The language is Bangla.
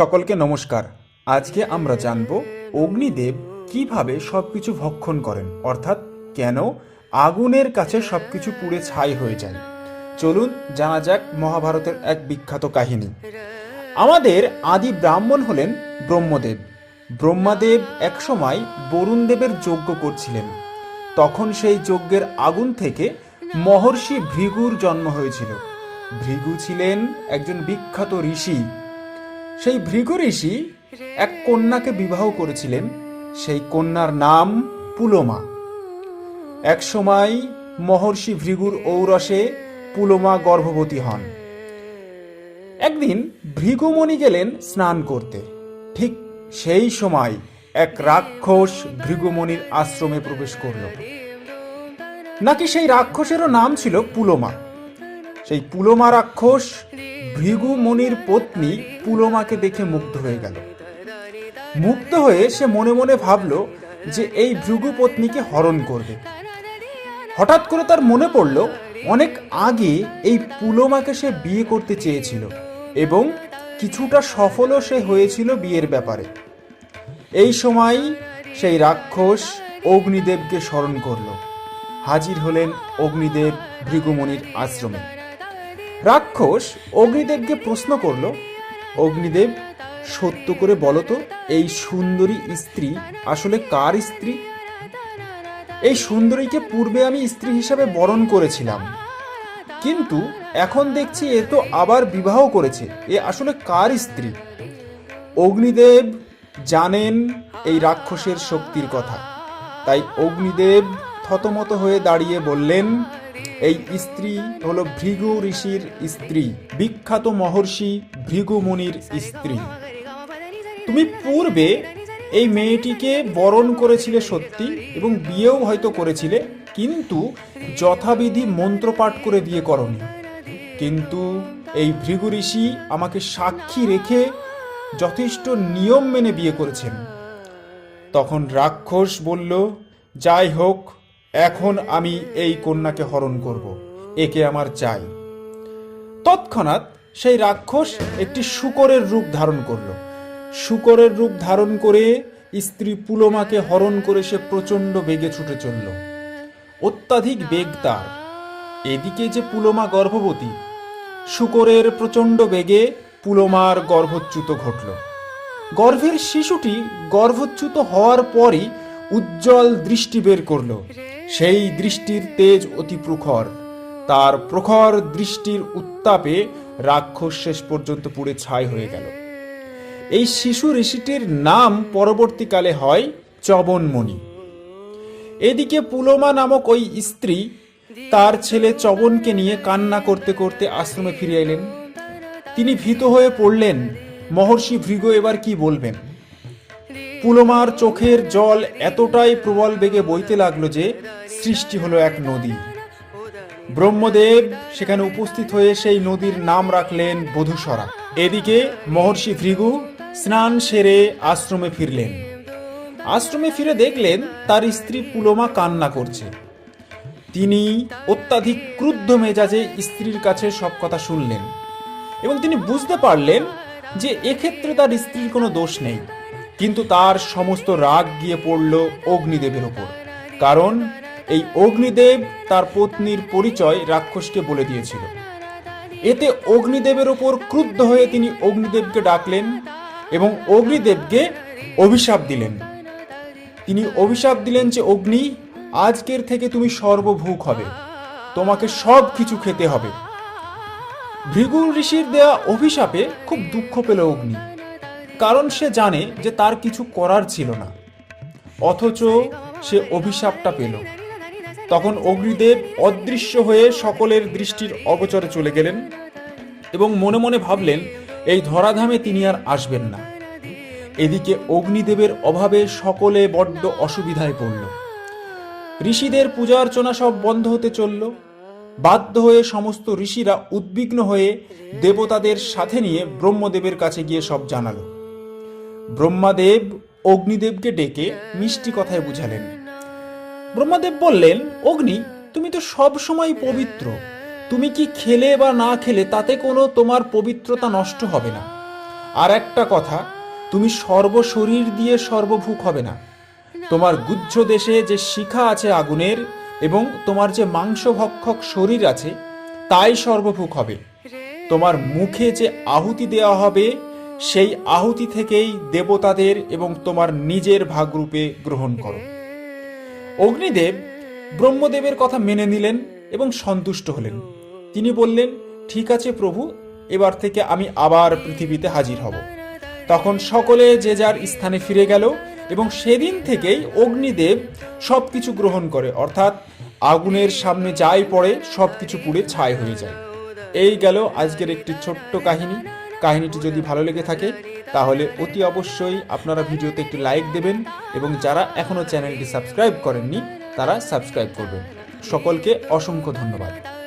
সকলকে নমস্কার। আজকে আমরা জানব অগ্নিদেব কীভাবে সবকিছু ভক্ষণ করেন, অর্থাৎ কেন আগুনের কাছে সবকিছু পুড়ে ছাই হয়ে যায়। চলুন জানা যাক মহাভারতের এক বিখ্যাত কাহিনী। আমাদের আদি ব্রাহ্মণ হলেন ব্রহ্মদেব। ব্রহ্মাদেব একসময় বরুণদেবের যজ্ঞ করছিলেন। তখন সেই যজ্ঞের আগুন থেকে মহর্ষি ভৃগুর জন্ম হয়েছিল। ভৃগু ছিলেন একজন বিখ্যাত ঋষি। সেই ভৃগু ঋষি এক কন্যাকে বিবাহ করেছিলেন। সেই কন্যার নাম পুলোমা। এক সময় মহর্ষি ভৃগুর ঔরসে পুলোমা গর্ভবতী হন। একদিন ভৃগুমণি গেলেন স্নান করতে। ঠিক সেই সময় এক রাক্ষস ভৃগুমণির আশ্রমে প্রবেশ করল। নাকি সেই রাক্ষসেরও নাম ছিল পুলোমা? সেই পুলোমা রাক্ষস ভৃগু মুনির পত্নী পুলোমাকে দেখে মুগ্ধ হয়ে গেল। মুগ্ধ হয়ে সে মনে মনে ভাবল যে এই ভৃগু পত্নীকে হরণ করবে। হঠাৎ করে তার মনে পড়ল, অনেক আগে এই পুলোমাকে সে বিয়ে করতে চেয়েছিল এবং কিছুটা সফলও সে হয়েছিল বিয়ের ব্যাপারে। এই সময় সেই রাক্ষস অগ্নিদেবকে স্মরণ করল। হাজির হলেন অগ্নিদেব ভৃগুমণির আশ্রমে। রাক্ষস অগ্নিদেবকে প্রশ্ন করল, অগ্নিদেব, সত্য করে বলো তো, এই সুন্দরী স্ত্রী আসলে কার স্ত্রী? এই সুন্দরীকে পূর্বে আমি স্ত্রী হিসাবে বরণ করেছিলাম, কিন্তু এখন দেখছি এ তো আবার বিবাহ করেছে, এ আসলে কার স্ত্রী? অগ্নিদেব জানেন এই রাক্ষসের শক্তির কথা, তাই অগ্নিদেব থতমত হয়ে দাঁড়িয়ে বললেন এই স্ত্রী হলো ভৃগু ঋষির স্ত্রী, বিখ্যাত মহর্ষি ভৃগু মুনির স্ত্রী। তুমি পূর্বে এই মেয়েটিকে বরণ করেছিলে সত্যি এবং বিয়েও হয়তো করেছিলে, কিন্তু যথাবিধি মন্ত্রপাঠ করে বিয়ে করনি। কিন্তু এই ভৃগু ঋষি আমাকে সাক্ষী রেখে যথেষ্ট নিয়ম মেনে বিয়ে করেছেন। তখন রাক্ষস বলল, যাই হোক এখন আমি এই কন্যাকে হরণ করব, একে আমার চাই। তৎক্ষণাৎ সেই রাক্ষস একটি শুকরের রূপ ধারণ করল। শুকরের রূপ ধারণ করে স্ত্রী পুলোমাকে হরণ করে সে প্রচণ্ড বেগে ছুটে চলল। অত্যাধিক বেগ তার। এদিকে যে পুলোমা গর্ভবতী, শুকরের প্রচণ্ড বেগে পুলোমার গর্ভচ্যুত ঘটল। গর্ভের শিশুটি গর্ভচ্যুত হওয়ার পরই উজ্জ্বল দৃষ্টি বের করল। সেই দৃষ্টির তেজ অতি প্রখর। তার প্রখর দৃষ্টির উত্তাপে রাক্ষস শেষ পর্যন্ত পুড়ে ছাই হয়ে গেল। এই শিশু ঋষিটির নাম পরবর্তীকালে হয় চবনমণি। এদিকে পুলোমা নামক ওই স্ত্রী তার ছেলে চবনকে নিয়ে কান্না করতে করতে আশ্রমে ফিরে এলেন। তিনি ভীত হয়ে পড়লেন, মহর্ষি ভৃগ এবার কি বলবেন? পুলোমার চোখের জল এতটাই প্রবল বেগে বইতে লাগল যে সৃষ্টি হলো এক নদী। ব্রহ্মদেব সেখানে উপস্থিত হয়ে সেই নদীর নাম রাখলেন বধূসরা। এদিকে মহর্ষি ভৃগু স্নান সেরে আশ্রমে ফিরলেন। আশ্রমে ফিরে দেখলেন তার স্ত্রী পুলোমা কান্না করছে। তিনি অত্যাধিক ক্রুদ্ধ মেজাজে স্ত্রীর কাছে সব কথা শুনলেন এবং তিনি বুঝতে পারলেন যে এক্ষেত্রে তার স্ত্রীর কোনো দোষ নেই। কিন্তু তার সমস্ত রাগ গিয়ে পড়ল অগ্নিদেবের ওপর। কারণ এই অগ্নিদেব তার পত্নীর পরিচয় রাক্ষসকে বলে দিয়েছিল। এতে অগ্নিদেবের ওপর ক্রুদ্ধ হয়ে তিনি অগ্নিদেবকে ডাকলেন এবং অগ্নিদেবকে অভিশাপ দিলেন। তিনি অভিশাপ দিলেন যে, অগ্নি, আজকের থেকে তুমি সর্বভূক হবে। তোমাকে সব কিছু খেতে হবে। ভৃগু ঋষির দেয়া অভিশাপে খুব দুঃখ পেল অগ্নি। কারণ সে জানে যে তার কিছু করার ছিল না। অথচ সে অভিশাপটা পেল। তখন অগ্নিদেব অদৃশ্য হয়ে সকলের দৃষ্টির অগোচরে চলে গেলেন এবং মনে মনে ভাবলেন, এই ধরাধামে তিনি আর আসবেন না। এদিকে অগ্নিদেবের অভাবে সকলে বড্ড অসুবিধায় পড়ল। ঋষিদের পূজা অর্চনা সব বন্ধ হতে চলল। বাধ্য হয়ে সমস্ত ঋষিরা উদ্বিগ্ন হয়ে দেবতাদের সাথে নিয়ে ব্রহ্মদেবের কাছে গিয়ে সব জানালো। ব্রহ্মাদেব অগ্নিদেবকে ডেকে মিষ্টি কথায় বুঝালেন। ব্রহ্মাদেব বললেন, অগ্নি, তুমি তো সব সময় পবিত্র। তুমি কি খেলে বা না খেলে তাতে কোনো তোমার পবিত্রতা নষ্ট হবে না। আর একটা কথা, তুমি সর্বশরীর দিয়ে সর্বভূক হবে না। তোমার গুজ্জ দেশে যে শিখা আছে আগুনের এবং তোমার যে মাংসভক্ষক শরীর আছে, তাই সর্বভূক হবে। তোমার মুখে যে আহুতি দেওয়া হবে সেই আহুতি থেকেই দেবতাদের এবং তোমার নিজের ভাগরূপে গ্রহণ করো। অগ্নিদেব ব্রহ্মদেবের কথা মেনে নিলেন এবং সন্তুষ্ট হলেন। তিনি বললেন, ঠিক আছে প্রভু, এবার থেকে আমি আবার পৃথিবীতে হাজির হব। তখন সকলে যে যার স্থানে ফিরে গেল এবং সেদিন থেকেই অগ্নিদেব সব কিছু গ্রহণ করে, অর্থাৎ আগুনের সামনে যাই পড়ে সব কিছু পুড়ে ছাই হয়ে যায়। এই গেল আজকের একটি ছোট্ট কাহিনী। কাহিনীটি যদি ভালো লেগে থাকে, তাহলে অতি অবশ্যই আপনারা ভিডিওতে একটি লাইক দেবেন এবং যারা এখনও চ্যানেলটি সাবস্ক্রাইব করেননি, তারা সাবস্ক্রাইব করবেন। সকলকে অসংখ্য ধন্যবাদ।